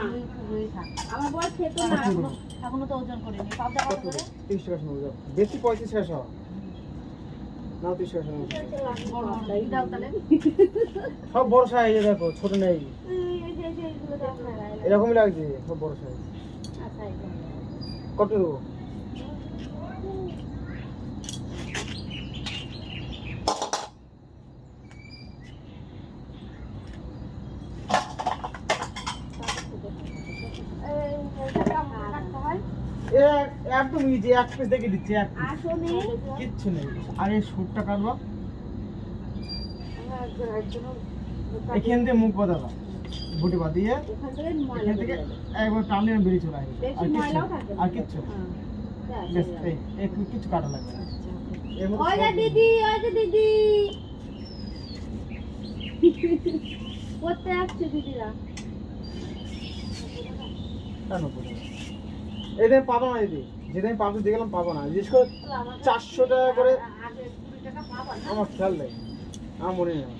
তুই পুরোই আমার বর খেত না এখনও এখনও তো ওজন করিনি। পাবদা কত করে টাকা বেশি টাকা টাকা দাও। তাহলে। সব বড় সাইজ দেখো ছোট নেই। এরকমই লাগছে সব বড় সাইজ। আচ্ছা। কত দেবো এই, এটা কেমন কাটতে হয়? এ একদম ইজি এক পিস দেখে দিচ্ছি এক। আসলে কিচ্ছু নেই। আর সুটটা কাটবো এখান থেকে মুখ বাঁধাবা। বুটি বাঁধিয়ে এখান থেকে একবার টানলে বেরিয়ে চলে আসবে। আর কিচ্ছু। আর কিচ্ছু। হ্যাঁ, কিচ্ছু কাটা লাগবে ওই যে সব- দিদি দিদি। করতে আসছে দিদিরা। কেন এই পাবো না দিদি। যেদিন পাবো দিয়ে গেলাম পাবো না। বিশেষ করে, চারশো টাকা করে পাবা আমার খেয়াল নেই। আমার মনে নেই।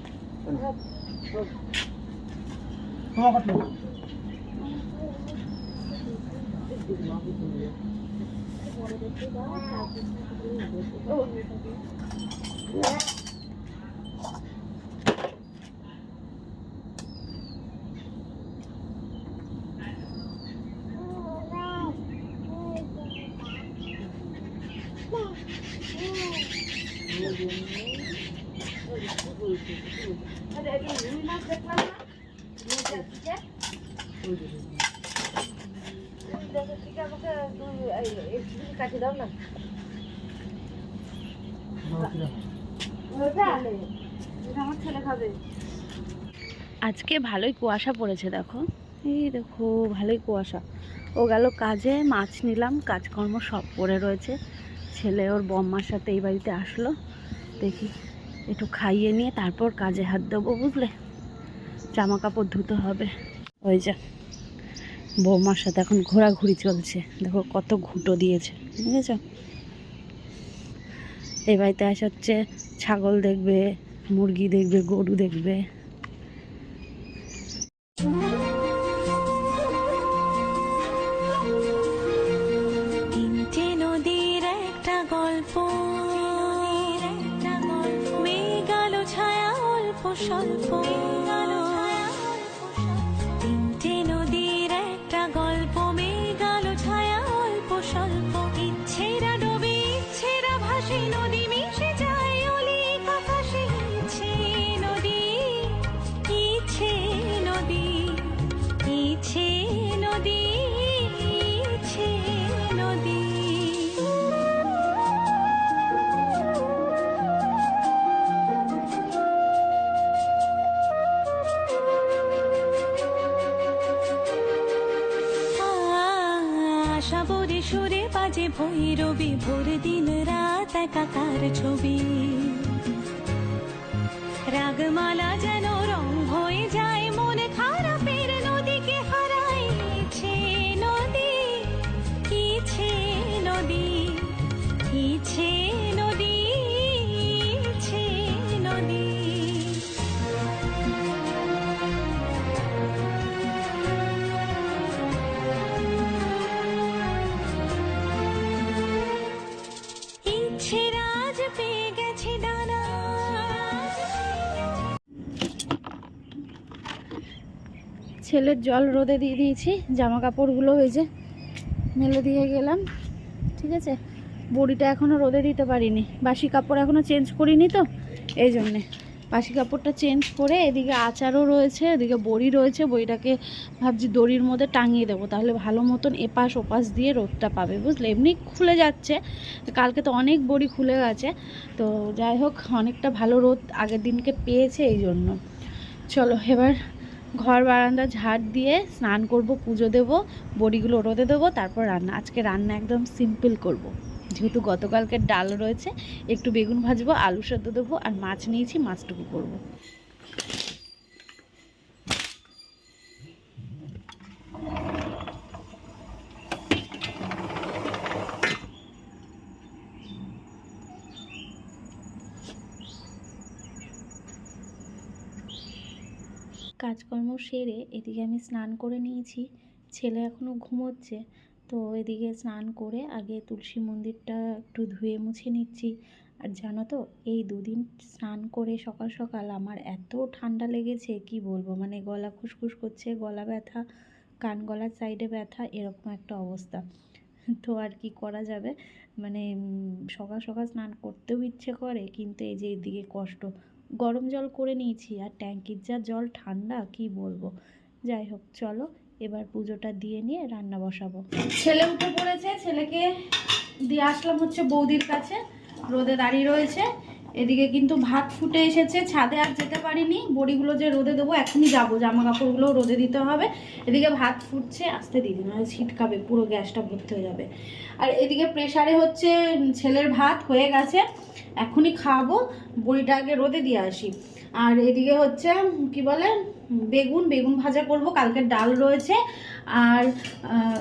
তোমার কত আরে এই যে রুই মাছ দেখলাম না রুই মাছ থেকে রুই মাছের থেকে আমাকে দুই এই এক পিস কাটি দাও না ওটা আলে এটা আমার ছেলে খাবে আজকে ভালোই কুয়াশা পড়েছে, দেখো। এই দেখো, ভালোই কুয়াশা। ও গেল কাজে, মাছ নিলাম, কাজকর্ম সব পড়ে রয়েছে। ছেলে ওর বম্মার সাথে এই বাড়িতে আসলো। দেখি, একটু খাইয়ে নিয়ে তারপর কাজে হাত দেবো, বুঝলে? জামা কাপড় ধুতে হবে। ওই যা বৌমার সাথে এখন ঘোরাঘুরি চলছে। দেখো কত ঘুটো দিয়েছে, বুঝেছ? এই বাড়িতে আসা হচ্ছে ছাগল দেখবে, মুরগি দেখবে, গরু দেখবে। স্বল্প। ভৈরবী ভোর দিন রাত একাকার ছবি। রাগমালা যেন ছেলের জল রোদে দিয়ে দিয়েছি জামা কাপড়গুলো যে মেলে দিয়ে গেলাম, ঠিক আছে? বড়িটা এখনও রোদে দিতে পারিনি, বাসি কাপড় এখনও চেঞ্জ করিনি তো, এই জন্যে। বাসি কাপড়টা চেঞ্জ করে এদিকে আচারও রয়েছে, এদিকে বড়ি রয়েছে, বড়িটাকে ভাবছি দড়ির মধ্যে টাঙিয়ে দেবো, তাহলে ভালো মতন এপাশ ওপাশ দিয়ে রোদটা পাবে, বুঝলে? এমনি খুলে যাচ্ছে, কালকে তো অনেক বড়ি খুলে গেছে, তো যাই হোক, অনেকটা ভালো রোদ আগের দিনকে পেয়েছে এই জন্য। চলো, এবার ঘর বারান্দা, ঝাড় দিয়ে স্নান করব, পুজো দেব, বড়িগুলো রোদে দেবো, তারপর রান্না আজকে রান্না একদম সিম্পল করব। যেহেতু গতকালকে ডাল রয়েছে, একটু বেগুন ভাজবো, আলু সেদ্ধ দেবো, আর মাছ নিয়েছি, মাছটুকু করব। কাজকর্ম সেরে এদিকে আমি স্নান করে নিয়েছি। ছেলে এখনও ঘুমোচ্ছে। তো এদিকে স্নান করে আগে তুলসী মন্দিরটা একটু ধুয়ে মুছে নিচ্ছি। আর জানো তো, এই দুদিন স্নান করে সকাল সকাল আমার এত ঠান্ডা লেগেছে, কি বলব? মানে গলা খুসখুস করছে, গলা ব্যথা, কান গলার সাইডে ব্যথা, এরকম একটা অবস্থা। তো আর কি করা যাবে? মানে সকাল সকাল স্নান করতেও ইচ্ছে করে, কিন্তু এই যে এদিকে কষ্ট। গরম জল করে নিয়েছি আর ট্যাঙ্কির যা জল ঠান্ডা, কি বলব? যাই হোক, চলো এবার পুজোটা দিয়ে নিয়ে রান্না বসাবো। ছেলে উঠে পড়েছে, ছেলেকে দিয়ে আসলাম হচ্ছে বৌদির কাছে, রোদে দাঁড়িয়ে রয়েছে। এদিকে কিন্তু ভাত ফুটে এসেছে, ছাদে আর যেতে পারিনি। বড়িগুলো যে রোদে দেবো, এখনই যাব। জামা কাপড়গুলো রোদে দিতে হবে। এদিকে ভাত ফুটছে, আসতে দিদি, না ছিটকাবে, পুরো গ্যাসটা ভর্তি হয়ে যাবে। আর এদিকে প্রেশারে হচ্ছে ছেলের ভাত হয়ে গেছে। এখনই খাওয়াবো বড়িটা আগে রোদে দিয়ে আসি। আর এদিকে হচ্ছে, কি বলে, বেগুন বেগুন ভাজা করব কালকের ডাল রয়েছে। আর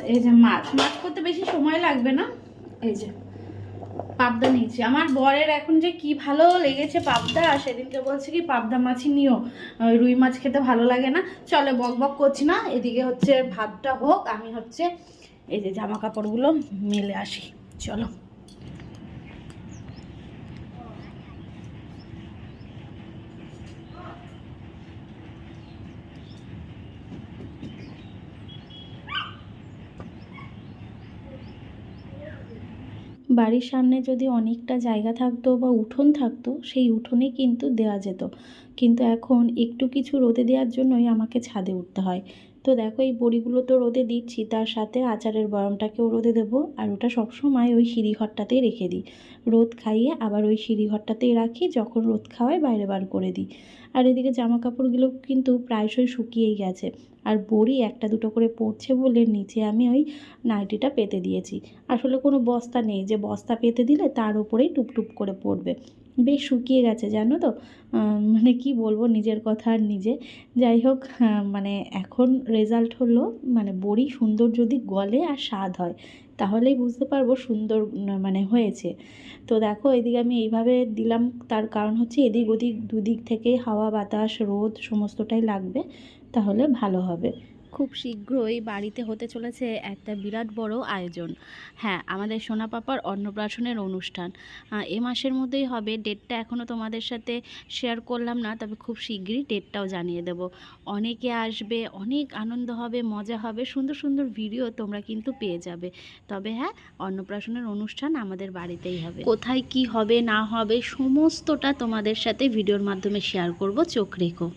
এই যে মাছ মাছ করতে বেশি সময় লাগবে না। এই যে। পাবদা নিয়েছি। আমার বরের এখন যে কি ভালো লেগেছে পাবদা, সেদিনকে বলছে কি, পাবদা মাছই নিও। রুই মাছ খেতে ভালো লাগে না। চলে বক বক করছি না, এদিকে হচ্ছে ভাতটা হোক, আমি হচ্ছে এই যে জামা কাপড়গুলো মেলে আসি। চলো। বাড়ির সামনে যদি অনেকটা জায়গা থাকতো বা উঠোন থাকতো, সেই উঠোনে কিন্তু দেওয়া যেত। কিন্তু এখন একটু কিছু রোদে দেওয়ার জন্যই আমাকে ছাদে উঠতে হয়। তো দেখো এই বড়িগুলো তো রোদে দিচ্ছি, তার সাথে আচারের বয়মটাকেও রোদে দেবো। আর ওটা সবসময় ওই সিঁড়িঘরটাতেই রেখে দিই। রোদ খাইয়ে আবার ওই সিঁড়িঘরটাতেই রাখি, যখন রোদ খাওয়ায় বাইরে বার করে দিই। আর এদিকে জামা কাপড়গুলো কিন্তু প্রায়শই শুকিয়েই গেছে। আর বড়ি একটা দুটো করে পড়ছে বলে নিচে আমি ওই নাইটিটা পেতে দিয়েছি। আসলে কোনো বস্তা নেই, যে বস্তা পেতে দিলে তার উপরেই টুপটুপ করে পড়বে। বেশ শুকিয়ে গেছে, জানো তো? মানে কি বলব নিজের কথা আর নিজে। যাই হোক মানে এখন রেজাল্ট হলো মানে বড়ি সুন্দর যদি গলে আর স্বাদ হয়, তাহলেই বুঝতে পারব সুন্দর মানে হয়েছে। তো দেখো, এদিকে আমি এইভাবে দিলাম, তার কারণ হচ্ছে এদিক ওদিক দুদিক থেকেই হাওয়া, বাতাস, রোদ, সমস্তটাই লাগবে, তাহলে ভালো হবে। খুব শীঘ্রই বাড়িতে হতে চলেছে একটা বিরাট বড় আয়োজন। হ্যাঁ আমাদের সোনা পাপার অন্নপ্রাশনের অনুষ্ঠান। এ মাসের মধ্যেই হবে। ডেটটা এখনও তোমাদের সাথে শেয়ার করলাম না, তবে খুব শীঘ্রই ডেটটাও জানিয়ে দেব। অনেকে আসবে, অনেক আনন্দ হবে, মজা হবে, সুন্দর সুন্দর ভিডিও তোমরা কিন্তু পেয়ে যাবে। তবে হ্যাঁ অন্নপ্রাশনের অনুষ্ঠান আমাদের বাড়িতেই হবে। কোথায় কি হবে, না হবে, সমস্তটা তোমাদের সাথে ভিডিওর মাধ্যমে শেয়ার করব, চোখ রেখো।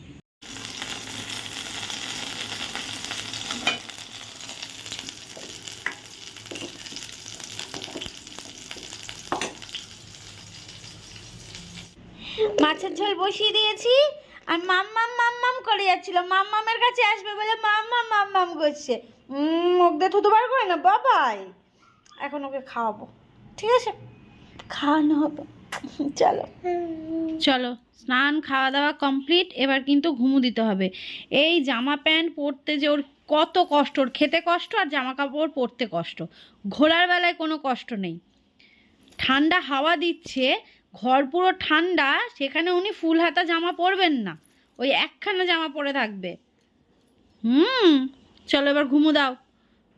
বসিয়ে দিয়েছি আর মাম্মাম মাম্মাম করে যাচ্ছিল। মাম্মামের কাছে আসবে বলে মাম্মাম মাম্মাম করছে। মুখ দিয়ে থুতু বার করে না? বাবাই। এখন ওকে খাওয়াবো। ঠিক আছে? খাওয়ানো হবে। চলো। চলো, স্নান খাওয়া দাওয়া কমপ্লিট এবার কিন্তু ঘুমু দিতে হবে। এই জামা প্যান্ট পরতে যে ওর কত কষ্ট, ওর খেতে কষ্ট আর জামা কাপড় পরতে কষ্ট। ঘোরার বেলায় কোনো কষ্ট নেই। ঠান্ডা হাওয়া দিচ্ছে ঘর পুরো ঠান্ডা, সেখানে উনি ফুল হাতা জামা পরবেন না। ওই একখানা জামা পরে থাকবে। হুম, চলো এবার ঘুমো দাও।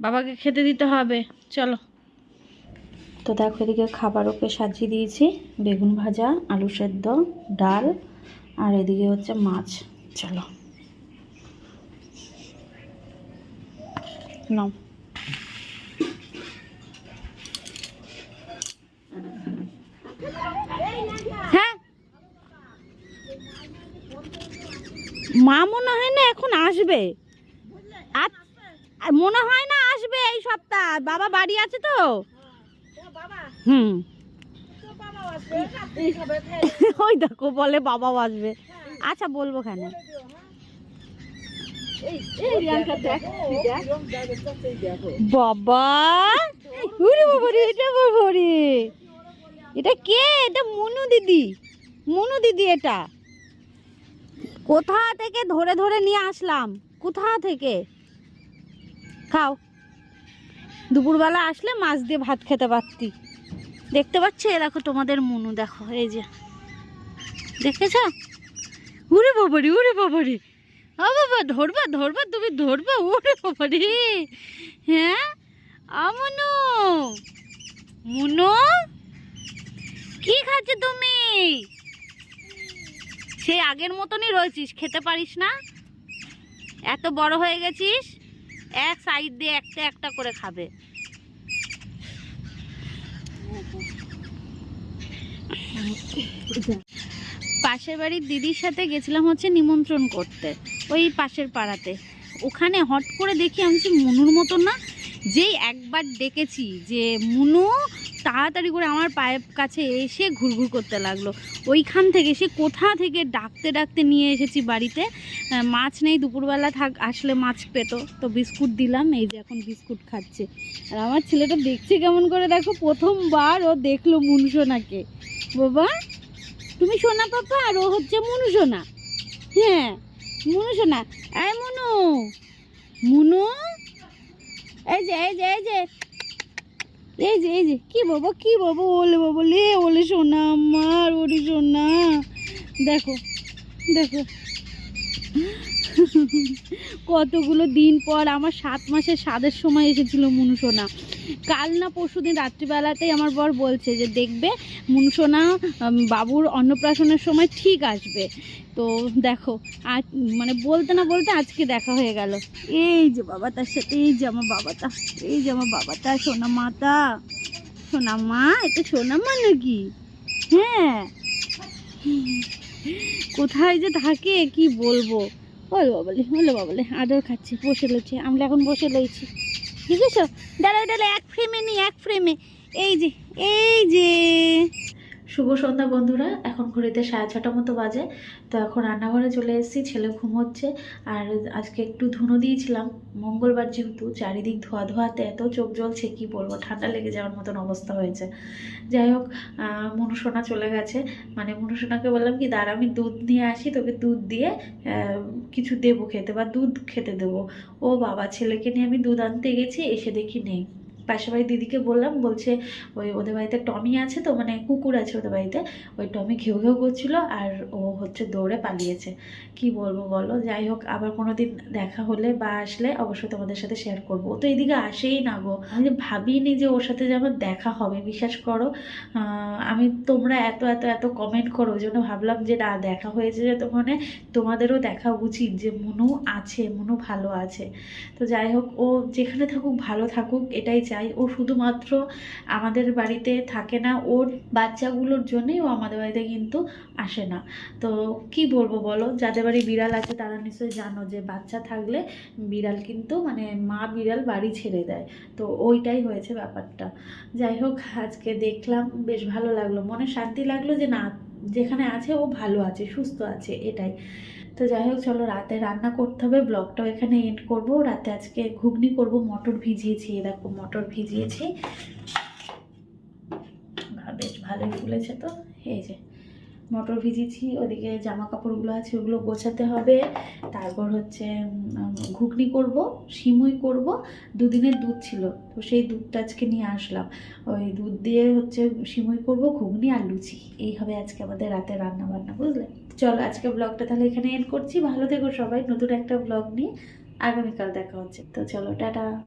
বাবাকে খেতে দিতে হবে, চলো। তো দেখো এদিকে খাবার ওকে সাজিয়ে দিয়েছি। বেগুন ভাজা, আলু সেদ্ধ, ডাল, আর এদিকে হচ্ছে মাছ। চলো। নাও হ্যাঁ মা মনে হয় না এখন আসবে। আর মনে হয় না আসবে এই সপ্তাহ। বাবা বাড়ি আছে তো? হুম। ওই দেখো, বলে বাবাও আসবে। আচ্ছা বলব কেন বাবা! এটা কে? এটা মনু দিদি। মনু দিদি এটা। কোথা থেকে ধরে ধরে নিয়ে আসলাম? কোথা থেকে? খাও। দুপুরবেলা আসলে মাছ দিয়ে ভাত খেতে পারতি। দেখতে পাচ্ছি? এ দেখো তোমাদের মনু, দেখো, এই যে। দেখেছ? উরে বাবারি উরে বাবারি। ও বাবা, ধরবা ধরবা, তুমি ধরবা ওরে বাবা রে হ্যাঁ আমনু মুনো? কি খাচ্ছ তুমি? সেই আগের মতনই রয়েছিস, খেতে পারিস না। এত বড় হয়ে গেছিস, এক সাইড দিয়ে একটা একটা করে খাবে। পাশের বাড়ির দিদির সাথে গেছিলাম হচ্ছে নিমন্ত্রণ করতে, ওই পাশের পাড়াতে। ওখানে হট করে দেখি আমি মনুর মতন না, যেই একবার ডেকেছি যে মুনু তাড়াতাড়ি করে আমার পায়ের কাছে এসে ঘুরঘুর করতে লাগল। ওইখান থেকে সে কোথা থেকে ডাকতে ডাকতে নিয়ে এসেছি বাড়িতে? মাছ নেই, দুপুরবেলা থাক, আসলে মাছ পেতো। তো বিস্কুট দিলাম, এই যে এখন বিস্কুট খাচ্ছে। আর আমার ছেলেটা দেখছে কেমন করে, দেখো, প্রথমবার ও দেখল মুনসোনাকে। বাবা, তুমি সোনা পাপা, আর ও হচ্ছে মুনু সোনা হ্যাঁ মুনু সোনা এই মুনু মুনু, এই যে এই যে এই যে এই যে এই যে, কি বাবা কি বাবা ওলে বাবা লে ওলে সোনা আমার ওরে সোনা। দেখো দেখো। কতগুলো দিন পর আমার সাত মাসের স্বাদের সময় এসেছিল মুনুসোনা। কাল না পরশু দিন রাত্রিবেলাতেই আমার বর বলছে যে, দেখবে, মুনুসোনা বাবুর অন্নপ্রাশনের সময় ঠিক আসবে। তো দেখো, আজ মানে বলতে না বলতে আজকে দেখা হয়ে গেল। এই যে বাবা তার সাথে, এই যে আমার বাবাটা, এই যে আমার বাবাটা, সোনা মাতা। সোনা মা, এটা সোনা মা নাকি? হ্যাঁ। কোথায় যে থাকে, কি বলব? বলো বাবলে বলো বাবলে, আদর খাচ্ছি, বসে লইছি আমরা এখন বসে লইছি ঠিক আছে দাঁড়াও দাঁড়ায় এক ফ্রেমে নি, এক ফ্রেমে এই যে এই যে। শুভ সন্ধ্যা বন্ধুরা, এখন ঘড়িতে সাড়ে ছটা মতো বাজে। তো এখন রান্নাঘরে চলে এসেছি, ছেলে ঘুমোচ্ছে আর আজকে একটু ধুনো দিয়েছিলাম, মঙ্গলবার যেহেতু, চারিদিক ধোয়া ধোয়াতে এত চোখ জ্বলছে, কি বলব, ঠান্ডা লেগে যাওয়ার মতন অবস্থা হয়েছে। যাই হোক মনুসোনা চলে গেছে। মানে মনুসোনাকে বললাম কি, দাঁড়া, আমি দুধ নিয়ে আসি, তোকে দুধ দিয়ে কিছু দেবো খেতে বা দুধ খেতে দেবো। ও বাবা, ছেলেকে নিয়ে আমি দুধ আনতে গেছি, এসে দেখি নেই। পাশের বাড়ির দিদিকে বললাম, বলছে, ওই ওদের বাড়িতে টমি আছে তো মানে কুকুর আছে ওদের বাড়িতে। ওই টমি ঘেউ ঘেউ করছিল আর ও হচ্ছে দৌড়ে পালিয়েছে। কি বলব বলো, যাই হোক, আবার কোনো দিন দেখা হলে বা আসলে অবশ্যই তোমাদের সাথে শেয়ার করব। ও তো এদিকে আসেই না গো। আমি ভাবিনি যে ওর সাথে যে আমার দেখা হবে, বিশ্বাস করো আমি তোমরা এত এত এত কমেন্ট করো জন্য ভাবলাম যে না, দেখা হয়েছে যে তো মানে তোমাদেরও দেখা উচিত যে মনু আছে, মনু ভালো আছে। তো যাই হোক, ও যেখানে থাকুক, ভালো থাকুক, এটাই চাই। ও শুধুমাত্র আমাদের বাড়িতে থাকে না, ওর বাচ্চাগুলোর জন্যই ও আমাদের বাড়িতে কিন্তু আসে না। তো কি বলব বলো, যাদের বাড়ি বিড়াল আছে তারা নিশ্চয়ই জানো যে বাচ্চা থাকলে বিড়াল কিন্তু মানে মা বিড়াল বাড়ি ছেড়ে দেয়। তো ওইটাই হয়েছে ব্যাপারটা। যাই হোক, আজকে দেখলাম, বেশ ভালো লাগল। মনে শান্তি লাগল যে না, যেখানে আছে ও ভালো আছে, সুস্থ আছে, এটাই। তো যাই হোক, চলো রাতে রান্না করতে হবে। ব্লগটাও এখানে এন্ড করব। রাতে আজকে ঘুগনি করব, মটর ভিজিয়েছি দেখো মটর ভিজিয়েছি। বেশ ভালোই ফুলেছে তো। এই যে মটর ভিজিয়েছি, ওদিকে জামা কাপড়গুলো আছে, ওগুলো গোছাতে হবে। তারপর হচ্ছে ঘুগনি করব, সিমুই করব। দুদিনের দুধ ছিল, তো সেই দুধটা আজকে নিয়ে আসলাম। ওই দুধ দিয়ে হচ্ছে সিমুই করব, ঘুগনি আর লুচি। এই হবে আজকে আমাদের রাতে রান্না বান্না বুঝলে? চলো আজকে ব্লগটা তাহলে এখানে এন্ড করছি। ভালো থেকো সবাই, নতুন একটা ব্লগ নিয়ে। আগামীকাল দেখা হচ্ছে। তো চলো, টাটা।